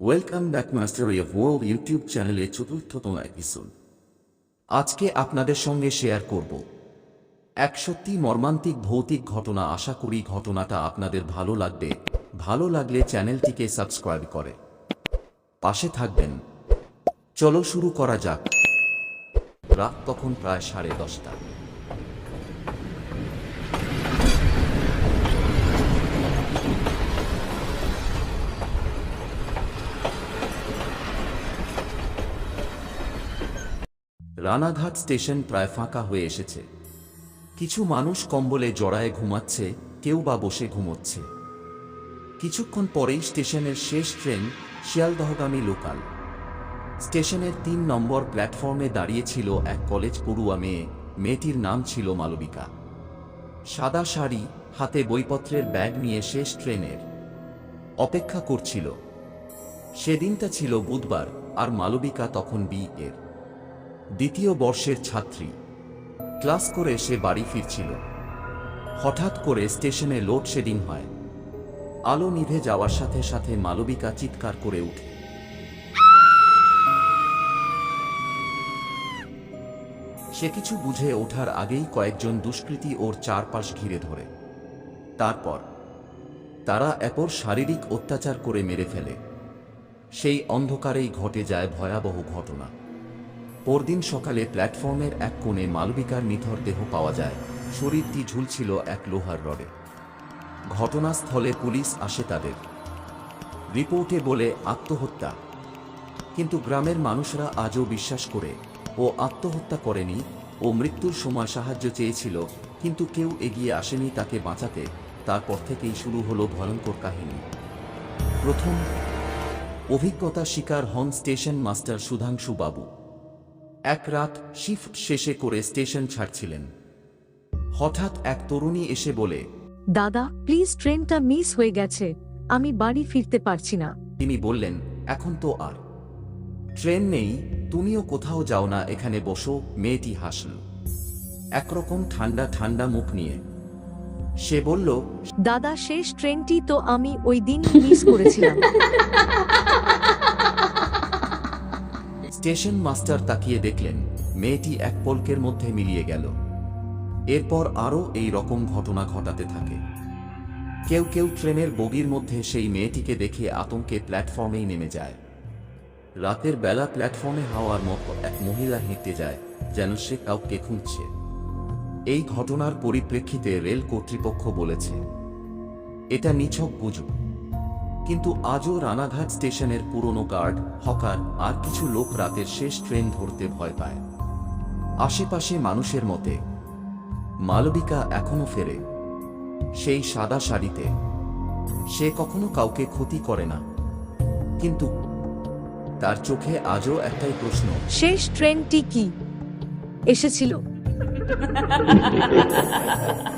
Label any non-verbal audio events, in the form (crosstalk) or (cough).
Welcome back master of world YouTube চ্যানেলে চতুর্থতম episode আজকে আপনাদের সঙ্গে শেয়ার করব। এক সত্যি মর্মান্তিক ভৌতিক ঘটনা আশা করি ঘটনাটা আপনাদের ভালো লাগবে। ভালো লাগলে চ্যানেলটিকে সাবস্ক্রাইব করে। পাশে থাকবেন। চলো শুরু করা যাক। রাত তখন প্রায় সাড়ে দশটা। রানাঘাট স্টেশন প্রায় ফাঁকা হয়ে এসেছে। কিছু মানুষ কম্বলে জড়ায় ঘুমাচ্ছে, কেউ বা বসে ঘুমোচ্ছে। কিছুক্ষণ পরেই স্টেশনের শেষ ট্রেন শিয়ালদহগামী লোকাল। স্টেশনের তিন নম্বর প্ল্যাটফর্মে দাঁড়িয়েছিল এক কলেজ পড়ুয়া মেয়ে। মেয়েটির নাম ছিল মালবিকা। সাদা শাড়ি, হাতে বইপত্রের ব্যাগ নিয়ে শেষ ট্রেনের অপেক্ষা করছিল। সেদিনটা ছিল বুধবার, আর মালবিকা তখন বি এর। দ্বিতীয় বর্ষের ছাত্রী। ক্লাস করে সে বাড়ি ফিরছিল। হঠাৎ করে স্টেশনে লোডশেডিং হয়। আলো নিভে যাওয়ার সাথে সাথে মালবিকা চিৎকার করে উঠে। সে কিছু বুঝে ওঠার আগেই কয়েকজন দুষ্কৃতী ওর চারপাশ ঘিরে ধরে। তারপর তারা এপর শারীরিক অত্যাচার করে মেরে ফেলে। সেই অন্ধকারেই ঘটে যায় ভয়াবহ ঘটনা। পরদিন সকালে প্ল্যাটফর্মের এক কোণে মালবিকার নিথর দেহ পাওয়া যায়। শরীরটি ঝুলছিল এক লোহার রডে। ঘটনাস্থলে পুলিশ আসে তাদের। রিপোর্টে বলে, আত্মহত্যা। কিন্তু গ্রামের মানুষরা আজও বিশ্বাস করে, ও আত্মহত্যা করেনি ও মৃত্যুর সময় সাহায্য চেয়েছিল, কিন্তু কেউ এগিয়ে আসেনি তাকে বাঁচাতে। তারপর থেকেই শুরু হলো ভয়ঙ্কর কাহিনী। প্রথম অভিজ্ঞতা শিকার হন স্টেশন মাস্টার সুধাংশু বাবু। এক রাত শিফট শেষে করে স্টেশন ছাড়ছিলেন। হঠাৎ এক তরুণী এসে বলে দাদা প্লিজ ট্রেনটা মিস হয়ে গেছে। আমি বাড়ি ফিরতে পারছি না। তিনি বললেন এখন তো আর। ট্রেন নেই তুমিও কোথাও যাও না এখানে বসো মেয়েটি হাসল। একরকম ঠান্ডা ঠান্ডা মুখ নিয়ে। সে বলল দাদা শেষ ট্রেনটি তো আমি ওই দিন মিস করেছিলাম। (laughs) স্টেশন মাস্টার তাকিয়ে দেখলেন, মেয়েটি এক পলকের মধ্যে মিলিয়ে গেল। এরপর আরও এই রকম ঘটনা ঘটাতে থাকে। কেউ কেউ ট্রেনের বগির মধ্যে সেই মেয়েটিকে দেখে আতঙ্কে প্ল্যাটফর্মেই নেমে যায়। রাতের বেলা প্ল্যাটফর্মে হাওয়ার মতো এক মহিলা হেঁটে যায়, যেন সে কাউকে খুঁজছে। এই ঘটনার পরিপ্রেক্ষিতে রেল কর্তৃপক্ষ বলেছে, এটা নিছক গুজব। কিন্তু আজও রানাঘাট স্টেশনের পুরনো গার্ড হকার আর কিছু লোক রাতের শেষ ট্রেন ধরতে ভয় পায়। আশেপাশে মানুষের মতে মালবিকা এখনও ফেরে। সেই সাদা শাড়িতে। সে কখনো কাউকে ক্ষতি করে না। কিন্তু তার চোখে আজও একটাই প্রশ্ন। শেষ ট্রেনটি কি? এসেছিল। (laughs)